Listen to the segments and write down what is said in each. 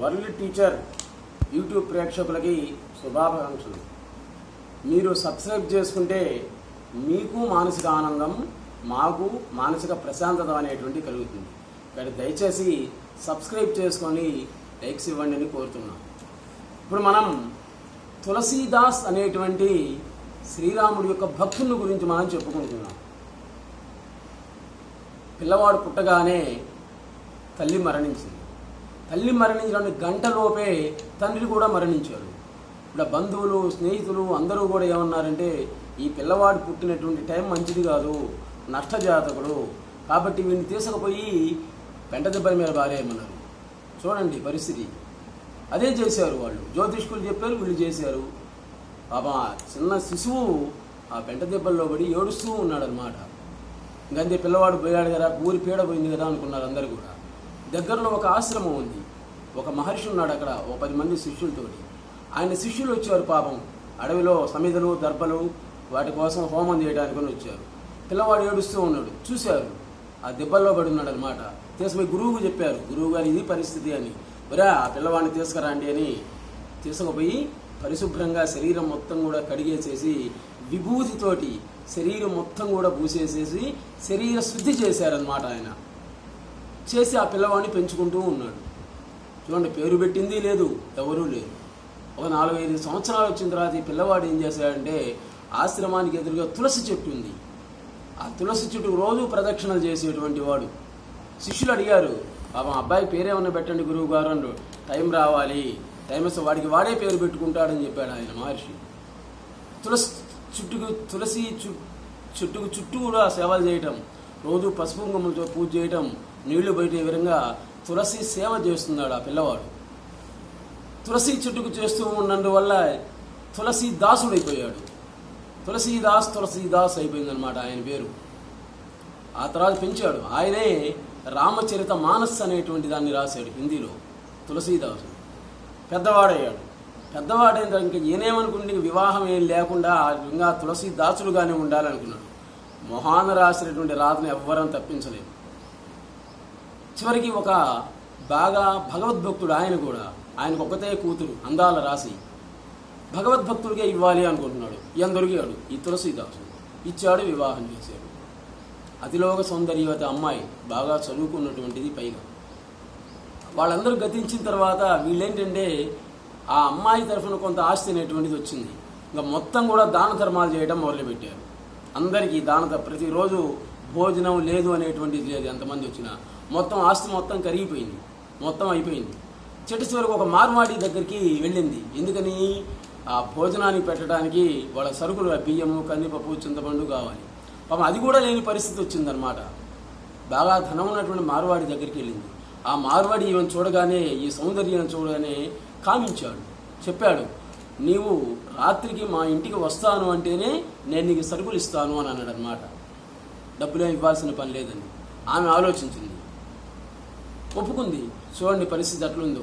World teacher YouTube ప్రేక్షకులకి శుభాకాంక్షలు. మీరు సబ్స్క్రైబ్ చేసుకుంటే మీకు మానసిక ఆనందం మాకు మానసిక ప్రశాంతత అనేటువంటి కలుగుతుంది. కానీ దయచేసి సబ్స్క్రైబ్ చేసుకొని లైక్స్ ఇవ్వండి అని కోరుతున్నాం. ఇప్పుడు మనం తులసీదాస్ అనేటువంటి శ్రీరాముడి యొక్క భక్తుని గురించి మనం చెప్పుకుంటున్నాం. పిల్లవాడు పుట్టగానే తల్లి మరణించింది. తల్లి మరణించడానికి గంటలోపే తండ్రి కూడా మరణించాడు ఇప్పుడు బంధువులు స్నేహితులు అందరూ కూడా ఏమన్నారంటే ఈ పిల్లవాడు పుట్టినటువంటి టైం మంచిది కాదు నష్టజాతకుడు. కాబట్టి వీడిని తీసుకుపోయి పెంట దెబ్బల మీద బారేయమన్నారు చూడండి పరిస్థితి. అదే చేశారు వాళ్ళు. జ్యోతిష్కులు చెప్పారు వీళ్ళు చేశారు. పాప చిన్న శిశువు ఆ పెంట దెబ్బల్లో పడి ఏడుస్తూ ఉన్నాడనమాట ఇంకంతే పిల్లవాడు పోయాడు కదా ఊరి పీడ పోయింది కదా అనుకున్నారు అందరు కూడా. దగ్గరలో ఒక ఆశ్రమం ఉంది. ఒక మహర్షి ఉన్నాడు అక్కడ ఒక పది మంది శిష్యులతోటి. ఆయన శిష్యులు వచ్చారు పాపం. అడవిలో సమిధలు దర్భలు వాటి కోసం హోమం చేయడానికి వచ్చారు. పిల్లవాడు ఏడుస్తూ ఉన్నాడు. చూశారు. ఆ దెబ్బల్లో పడి ఉన్నాడు అనమాట తీసుకుపోయి గురువుకు చెప్పారు. గురువు గారు ఇది పరిస్థితి అని. ఒరా ఆ పిల్లవాడిని తీసుకురండి అని తీసుకుపోయి పరిశుభ్రంగా శరీరం మొత్తం కూడా కడిగేసేసి విభూతితోటి శరీరం మొత్తం కూడా పూసేసేసి శరీర శుద్ధి చేశారనమాట ఆయన. చేసి ఆ పిల్లవాడిని పెంచుకుంటూ ఉన్నాడు. చూడండి పేరు పెట్టింది లేదు ఎవరూ లేదు ఒక నాలుగైదు సంవత్సరాలు వచ్చిన తర్వాత ఈ పిల్లవాడు ఏం చేశాడంటే ఆశ్రమానికి ఎదురుగా తులసి చెట్టు ఉంది. ఆ తులసి చెట్టు రోజు ప్రదక్షిణలు చేసేటువంటి వాడు. శిష్యులు అడిగారు పాపం అబ్బాయి పేరేమన్నా పెట్టండి గురువు గారు అన్నారు టైం రావాలి. టైం వస్తే వాడికి వాడే పేరు పెట్టుకుంటాడని చెప్పాడు ఆయన మహర్షి. తులసి చుట్టుకు తులసి చు- చుట్టుకు చుట్టూ కూడా సేవలు చేయటం రోజు పసుపు కుంకుమలతో పూజ చేయటం నీళ్ళు బయటే విధంగా తులసి సేవ చేస్తున్నాడు ఆ పిల్లవాడు. తులసి చెట్టుకు చేస్తూ ఉన్నందువల్ల తులసి దాసుడైపోయాడు. తులసీదాస్ తులసీదాస్ అయిపోయిందనమాట ఆయన పేరు. ఆ తర్వాత పెంచాడు. ఆయనే రామచరిత మానస్ అనేటువంటి దాన్ని రాశాడు హిందీలో తులసీదాసు. పెద్దవాడయ్యాడు. పెద్దవాడైన ఇంకా ఈయనేమనుకుంటే వివాహం ఏం లేకుండా ఇంకా తులసీదాసుడుగానే ఉండాలనుకున్నాడు. మొహాన రాసినటువంటి రాతను ఎవ్వరం తప్పించలేదు. చివరికి ఒక బాగా భగవద్భక్తుడు ఆయన కూడా ఆయనకు ఒకతే కూతురు అందాల రాసి భగవద్భక్తుడికే ఇవ్వాలి అనుకుంటున్నాడు. ఈయన ఈ తులసీదాసు ఇచ్చాడు వివాహం చేశాడు. అతిలోక సౌందర్యవతి అమ్మాయి బాగా చదువుకున్నటువంటిది పైగా. వాళ్ళందరూ గతించిన తర్వాత వీళ్ళేంటంటే ఆ అమ్మాయి తరఫున కొంత ఆస్తి అనేటువంటిది వచ్చింది. ఇంకా మొత్తం కూడా దాన ధర్మాలు చేయడం మొదలుపెట్టారు. అందరికీ దానతో ప్రతిరోజు భోజనం లేదు అనేటువంటిది లేదు ఎంతమంది వచ్చినా. మొత్తం ఆస్తి మొత్తం కరిగిపోయింది. మొత్తం అయిపోయింది. చెట్టు చివరికి ఒక మార్వాడి దగ్గరికి వెళ్ళింది. ఎందుకని? ఆ భోజనానికి పెట్టడానికి వాళ్ళ సరుకులు బియ్యము కందిపప్పు చింతపండు కావాలి. పాపం అది కూడా లేని పరిస్థితి వచ్చిందనమాట బాగా ధనం ఉన్నటువంటి మార్వాడి దగ్గరికి వెళ్ళింది. ఆ మార్వాడి ఈమెను చూడగానే ఈ సౌందర్యం చూడగానే కామించాడు. చెప్పాడు నీవు రాత్రికి మా ఇంటికి వస్తాను అంటేనే నేను నీకు సరుకులు ఇస్తాను అని అన్నాడు అనమాట డబ్బులే ఇవ్వాల్సిన పని లేదని ఆమె ఆలోచించింది. ఒప్పుకుంది. చూడండి పరిస్థితి అట్లుందో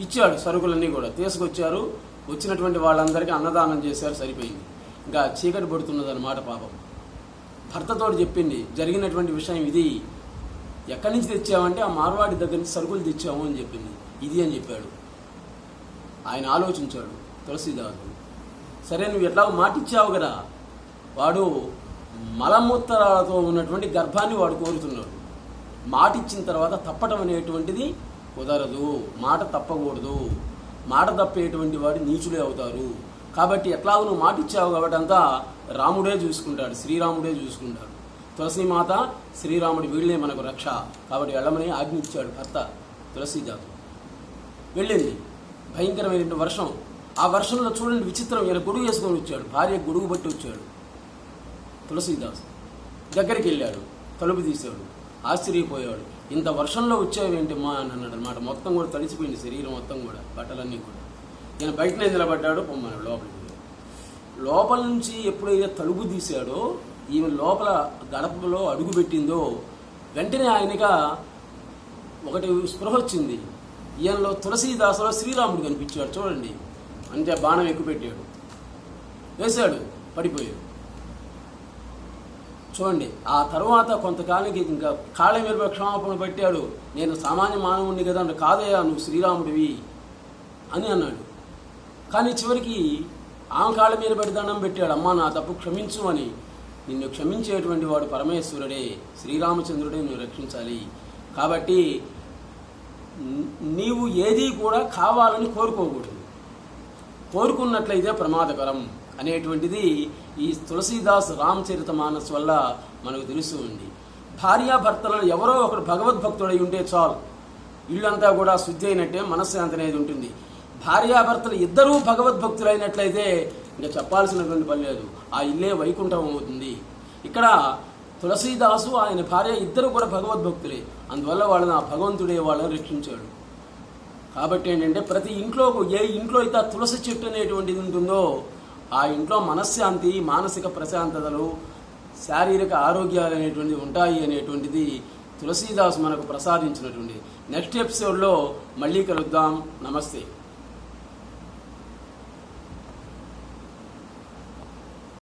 ఇచ్చాడు సరుకులన్నీ కూడా. తీసుకొచ్చారు. వచ్చినటువంటి వాళ్ళందరికీ అన్నదానం చేశారు. సరిపోయింది. ఇంకా చీకటి పడుతున్నదన్నమాట పాపం. భర్తతోటి చెప్పింది జరిగినటువంటి విషయం ఇది. ఎక్కడి నుంచి తెచ్చామంటే ఆ మార్వాడి దగ్గర నుంచి సరుకులు తెచ్చాము అని చెప్పింది. ఇది అని చెప్పాడు. ఆయన ఆలోచించాడు. తులసిదాసు. సరే నువ్వు ఎట్లా మాటిచ్చావు కదా వాడు మలమూత్రాలతో ఉన్నటువంటి గర్భాన్ని వాడు కోరుతున్నాడు. మాట ఇచ్చిన తర్వాత తప్పటం అనేటువంటిది కుదరదు. మాట తప్పకూడదు. మాట తప్పేటువంటి వాడు నీచులే అవుతారు. కాబట్టి ఎట్లాగో నువ్వు మాట ఇచ్చావు కాబట్టి అంతా రాముడే చూసుకుంటాడు శ్రీరాముడే చూసుకుంటాడు. తులసీమాత శ్రీరాముడి వీళ్ళే మనకు రక్ష. కాబట్టి వెళ్ళమని ఆజ్ఞ ఇచ్చాడు భర్త తులసీదాసు. వెళ్ళింది. భయంకరమైన వర్షం. ఆ వర్షంలో చూడండి విచిత్రం ఈయన గొడుగు వేసుకొని వచ్చాడు. భార్య గొడుగు బట్టి వచ్చాడు. తులసీదాస్ దగ్గరికి వెళ్ళాడు. తలుపు తీశాడు. ఆశ్చర్యపోయాడు. ఇంత వర్షంలో వచ్చావేంటి మా అని అన్నాడు అనమాట మొత్తం కూడా తడిసిపోయింది శరీరం మొత్తం కూడా బట్టలన్నీ కూడా. ఈయన బయటనే నిలబడ్డాడు పొమ్మన్నాడు లోపలికి లోపల నుంచి ఎప్పుడైతే తలుపు తీశాడో ఈమె లోపల గడపలో అడుగు పెట్టిందో వెంటనే ఆయనగా ఒకటి స్పృహ వచ్చింది. ఈయనలో తులసీదాసులో శ్రీరాముడు కనిపించాడు. చూడండి. అంటే బాణం ఎక్కువ పెట్టాడు వేశాడు పడిపోయాడు. చూడండి ఆ తర్వాత కొంతకాలానికి ఇంకా కాళ్ళ మీద క్షమాపణ పెట్టాడు. నేను సామాన్య మానవుణ్ణి కదా అంటే కాదయ్యా నువ్వు శ్రీరాముడివి అని అన్నాడు. కానీ చివరికి ఆమె కాళ్ళ మీద పెట్టి దండం పెట్టాడు. అమ్మా నా తప్పు క్షమించు అని. నిన్ను క్షమించేటువంటి వాడు పరమేశ్వరుడే. శ్రీరామచంద్రుడే నువ్వు రక్షించాలి. కాబట్టి నీవు ఏది కూడా కావాలని కోరుకోకూడదు. కోరుకున్నట్లయితే ప్రమాదకరం అనేటువంటిది ఈ తులసీదాస్ రామచరిత మానస్ వల్ల మనకు తెలుస్తూ ఉంది. భార్యాభర్తలలో ఎవరో ఒకడు భగవద్భక్తుడై ఉంటే చాలు. ఇల్లంతా కూడా శుద్ధి అయినట్టే మనశ్శాంతి అనేది ఉంటుంది. భార్యాభర్తలు ఇద్దరూ భగవద్భక్తులైనట్లయితే ఇంకా చెప్పాల్సినటువంటి పని లేదు. ఆ ఇల్లే వైకుంఠం అవుతుంది. ఇక్కడ తులసీదాసు ఆయన భార్య ఇద్దరు కూడా భగవద్భక్తులే. అందువల్ల వాళ్ళని ఆ భగవంతుడే వాళ్ళని రక్షించాడు. కాబట్టి ఏంటంటే ప్రతి ఇంట్లో ఏ ఇంట్లో అయితే ఆ తులసి చెట్టు అనేటువంటిది ఉంటుందో ఆ ఇంట్లో మనశ్శాంతి మానసిక ప్రశాంతతలు శారీరక ఆరోగ్యాలు అనేటువంటివి ఉంటాయి అనేటువంటిది తులసీదాస్ మనకు ప్రసాదించినటువంటి. నెక్స్ట్ ఎపిసోడ్లో మళ్ళీ కలుద్దాం. నమస్తే.